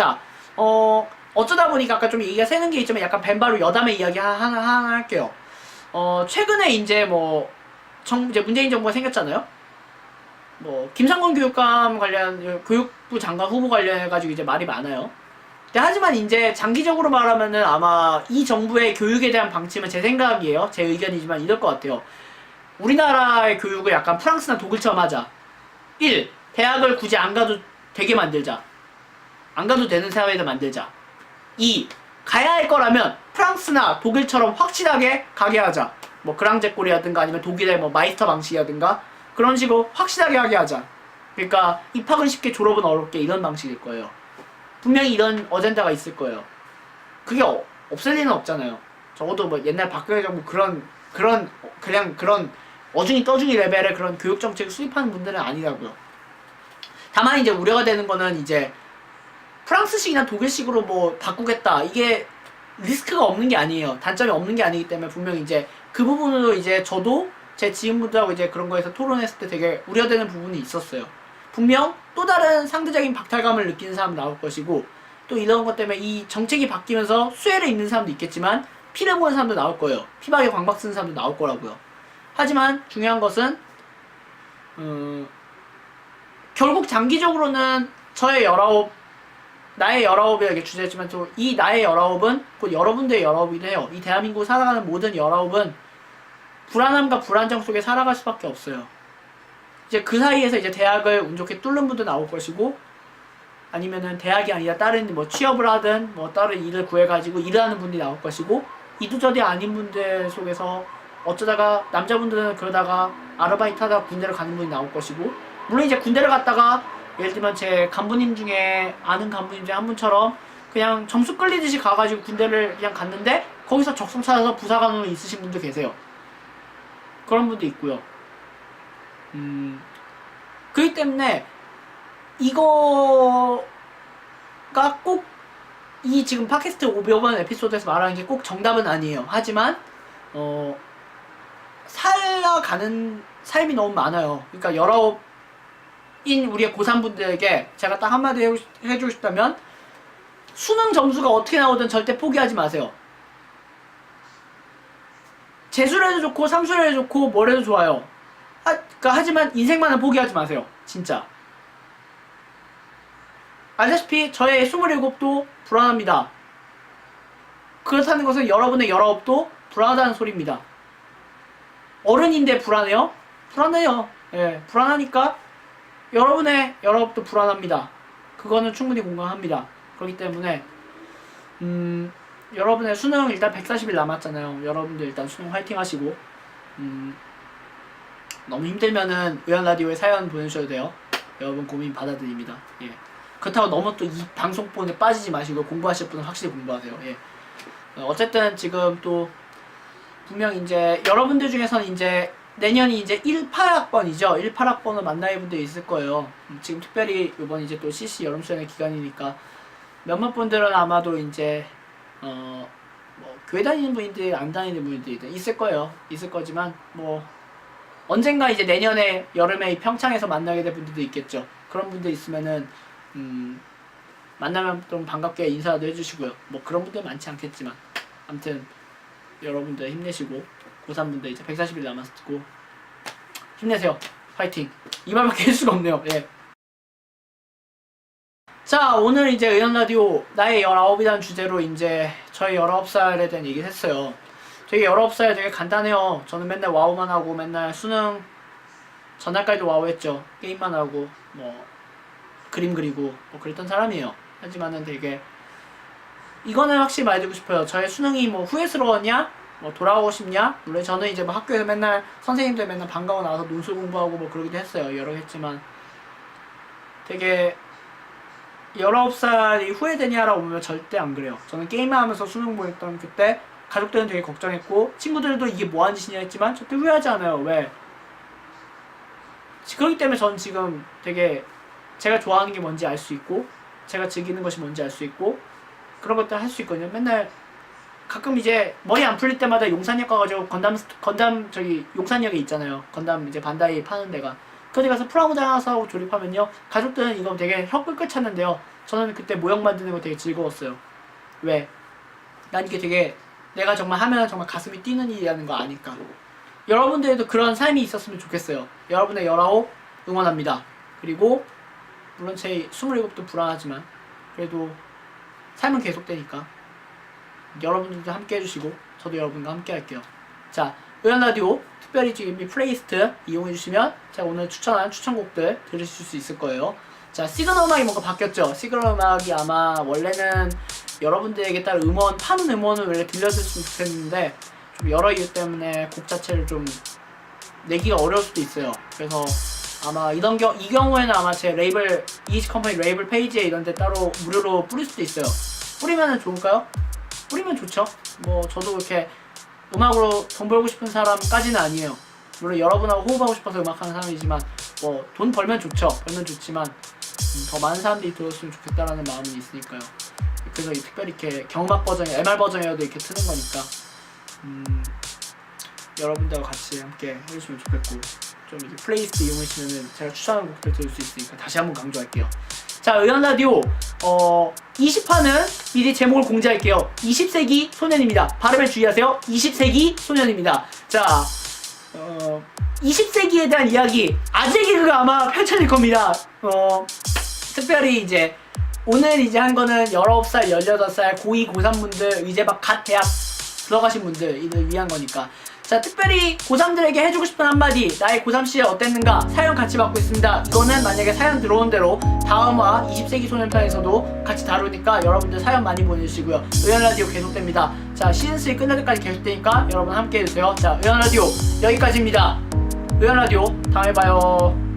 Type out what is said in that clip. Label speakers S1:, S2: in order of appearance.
S1: 자, 어, 어쩌다 보니까 아까 좀 얘기가 새는 게 있지만 약간 벤바로 여담의 이야기 하나, 하나, 할게요. 어, 최근에 이제 뭐, 정, 이제 문재인 정부가 생겼잖아요? 뭐, 김상곤 교육감 관련, 교육부 장관 후보 관련해가지고 이제 말이 많아요. 근데 하지만 이제 장기적으로 말하면은 아마 이 정부의 교육에 대한 방침은 제 생각이에요. 제 의견이지만 이럴 것 같아요. 우리나라의 교육을 약간 프랑스나 독일처럼 하자. 1. 대학을 굳이 안 가도 되게 만들자. 안 가도 되는 사회를 만들자. 2. 가야 할 거라면 프랑스나 독일처럼 확실하게 가게 하자. 뭐 그랑제 꼴이라든가 아니면 독일의 뭐 마이스터 방식이라든가 그런 식으로 확실하게 하게 하자. 그러니까 입학은 쉽게 졸업은 어렵게 이런 방식일 거예요. 분명히 이런 어젠다가 있을 거예요. 그게 어- 없을 리는 없잖아요. 적어도 뭐 옛날 박근혜 정부 그런 그런 어, 그냥 그런 어중이 떠중이 레벨의 그런 교육 정책을 수립하는 분들은 아니라고요. 다만 이제 우려가 되는 거는 이제 프랑스식이나 독일식으로 뭐 바꾸겠다 이게 리스크가 없는 게 아니에요. 단점이 없는 게 아니기 때문에 분명히 이제 그 부분으로 이제 저도 제 지인분들하고 이제 그런 거에서 토론했을 때 되게 우려되는 부분이 있었어요. 분명 또 다른 상대적인 박탈감을 느끼는 사람 나올 것이고 또 이런 것 때문에 이 정책이 바뀌면서 수혜를 입는 사람도 있겠지만 피를 보는 사람도 나올 거예요. 피박에 광박 쓰는 사람도 나올 거라고요. 하지만 중요한 것은 음, 결국 장기적으로는 저의 열아홉 나의 열아홉이라게 주제지만 또 이 나의 열아홉은 곧 여러분들의 열아홉이기도 해요. 이 대한민국 살아가는 모든 열아홉은 불안함과 불안정 속에 살아갈 수밖에 없어요. 이제 그 사이에서 이제 대학을 운 좋게 뚫는 분도 나올 것이고 아니면은 대학이 아니라 다른 뭐 취업을 하든 뭐 다른 일을 구해가지고 일을 하는 분들이 나올 것이고 이두저디 아닌 분들 속에서 어쩌다가 남자분들은 그러다가 아르바이트 하다가 군대를 가는 분이 나올 것이고 물론 이제 군대를 갔다가 예를 들면 제 간부님 중에 아는 간부님 중에 한 분처럼 그냥 점수 끌리듯이 가가지고 군대를 그냥 갔는데 거기서 적성 찾아서 부사관으로 있으신 분도 계세요. 그런 분도 있고요. 음, 그렇기 때문에 이거가 꼭 이 지금 팟캐스트 500번 에피소드에서 말하는 게 꼭 정답은 아니에요. 하지만 어 살아가는 삶이 너무 많아요. 그러니까 열아홉 인 우리의 고3분들에게 제가 딱 한마디 해주- 해주고 싶다면 수능 점수가 어떻게 나오든 절대 포기하지 마세요. 재수를 해도 좋고 삼수를 해도 좋고 뭘 해도 좋아요. 하, 그러니까 하지만 인생만은 포기하지 마세요. 진짜. 알다시피 저의 27도 불안합니다. 그렇다는 것은 여러분의 19도 불안하다는 소리입니다. 어른인데 불안해요? 불안해요. 예, 불안하니까 여러분의 19도 불안합니다. 그거는 충분히 공감합니다. 그렇기 때문에 음, 여러분의 수능 일단 140일 남았잖아요. 여러분들 일단 수능 화이팅 하시고 음, 너무 힘들면은 의원 라디오에 사연 보내주셔도 돼요. 여러분 고민 받아드립니다. 예. 그렇다고 너무 또 이 방송폰에 빠지지 마시고 공부하실 분은 확실히 공부하세요. 예. 어, 어쨌든 지금 또 분명 이제 여러분들 중에서는 이제 내년이 이제 18학번이죠. 18학번을 만나는 분들이 있을 거예요. 음, 지금 특별히 이번 이제 또 CC 여름 수련회 기간이니까 몇몇 분들은 아마도 이제 어 뭐 교회 다니는 분들이 안 다니는 분들이 있을 거예요. 있을 거지만 뭐 언젠가 이제 내년에 여름에 이 평창에서 만나게 될 분들도 있겠죠. 그런 분들 있으면은 음 만나면 좀 반갑게 인사도 해주시고요. 뭐 그런 분들 많지 않겠지만 아무튼 여러분들 힘내시고 고3분들 이제 140일 남았고 힘내세요. 파이팅. 이 말밖에 할 수가 없네요. 예. 자 오늘 이제 의연 라디오 나의 19이라는 주제로 이제 저희 19살에 대한 얘기를 했어요. 되게 19살 되게 간단해요. 저는 맨날 와우만 하고 맨날 수능 전날까지도 와우 했죠. 게임만 하고 뭐 그림 그리고 뭐 그랬던 사람이에요. 하지만은 되게 이거는 확실히 말해주고 싶어요. 저의 수능이 뭐 후회스러웠냐? 뭐 돌아오고 싶냐? 물론 저는 이제 뭐 학교에서 맨날 선생님들 맨날 방과후 나와서 논술 공부하고 뭐 그러기도 했어요. 여러 개 했지만 되게 19살이 후회되냐라고 보면 절대 안 그래요. 저는 게임을 하면서 수능 보냈던 그때 가족들은 되게 걱정했고 친구들도 이게 뭐 하는 짓이냐 했지만 절대 후회하지 않아요. 왜? 그렇기 때문에 저는 지금 되게 제가 좋아하는 게 뭔지 알 수 있고 제가 즐기는 것이 뭔지 알 수 있고 그런 것들 할 수 있거든요. 맨날 가끔 이제 머리 안 풀릴 때마다 용산역 가가지고 건담 건담 저기 용산역에 있잖아요. 건담 이제 반다이 파는 데가. 거기 가서 프라모자사하고 조립하면요. 가족들은 이거 되게 혀 끌끌 찼는데요. 저는 그때 모형 만드는 거 되게 즐거웠어요. 왜? 난 이게 되게 내가 정말 하면 정말 가슴이 뛰는 일이라는 거 아니까. 여러분들도 그런 삶이 있었으면 좋겠어요. 여러분의 열아홉 응원합니다. 그리고 물론 제 27도 불안하지만 그래도 삶은 계속되니까 여러분들도 함께 해주시고 저도 여러분과 함께 할게요. 자 의연 라디오 특별히 지금 이 플레이리스트 이용해 주시면 제가 오늘 추천한 추천곡들 들으실 수 있을 거예요. 자 시그널 음악이 뭔가 바뀌었죠? 시그널 음악이 아마 원래는 여러분들에게 따른 음원 파는 음원을 원래 들려줬으면 좋겠는데 좀 여러 이유 때문에 곡 자체를 좀 내기가 어려울 수도 있어요. 그래서 아마 이런 경, 이 경우에는 아마 제 레이블 이지 컴퍼니 레이블 페이지에 이런 데 따로 무료로 뿌릴 수도 있어요. 뿌리면은 좋을까요? 뿌리면 좋죠 뭐 저도 그렇게 음악으로 돈 벌고 싶은 사람까지는 아니에요. 물론 여러분하고 호흡하고 싶어서 음악하는 사람이지만 뭐 돈 벌면 좋죠. 벌면 좋지만 음, 더 많은 사람들이 들었으면 좋겠다라는 마음은 있으니까요. 그래서 이 특별히 이렇게 경음악 버전이 MR 버전이라도 이렇게 트는 거니까 음, 여러분들과 같이 함께 해주시면 좋겠고 좀 이렇게 플레이리스트 이용하시면은 제가 추천하는 곡들 들을 수 있으니까 다시 한번 강조할게요. 자, 의연 라디오 어 20화는 미리 제목을 공지할게요. 20세기 소년입니다. 발음에 주의하세요. 20세기 소년입니다. 자, 어 20세기에 대한 이야기 아재 개그가 아마 펼쳐질 겁니다. 어 특별히 이제 오늘 이제 한 거는 19살, 18살, 고2, 고3 분들 이제 막 갓 대학 들어가신 분들 이들 위한 거니까 자 특별히 고3들에게 해주고 싶은 한마디 나의 고3 시절 어땠는가 사연 같이 받고 있습니다 이거는 만약에 사연 들어온 대로 다음화 20세기 소년편에서도 같이 다루니까 여러분들 사연 많이 보내주시고요. 의연라디오 계속됩니다. 자 시즌3 끝날 때까지 계속되니까 여러분 함께 해주세요. 자 의연라디오 여기까지입니다. 의연라디오 다음에 봐요